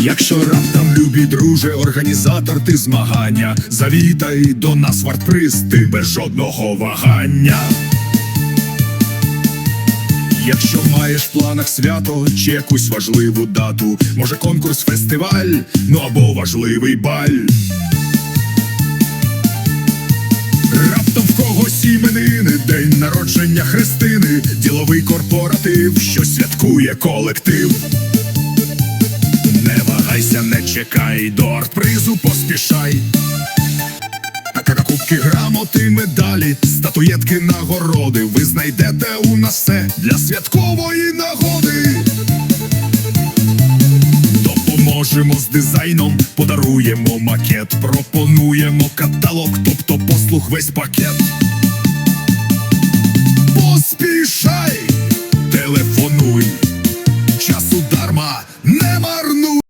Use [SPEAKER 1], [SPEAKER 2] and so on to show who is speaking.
[SPEAKER 1] Якщо раптом, любі друже, організатор ти змагання, завітай до нас в артприз, ти без жодного вагання. Якщо маєш в планах свято чи якусь важливу дату, може конкурс, фестиваль, ну або важливий баль. Раптом в когось іменини, день народження Христини, діловий корпоратив, що святкує колектив. Не чекай, до артпризу поспішай. Кубки, грамоти, медалі, статуєтки, нагороди. Ви знайдете у нас все для святкової нагоди. Допоможемо з дизайном, подаруємо макет, пропонуємо каталог, тобто послуг весь пакет. Поспішай, телефонуй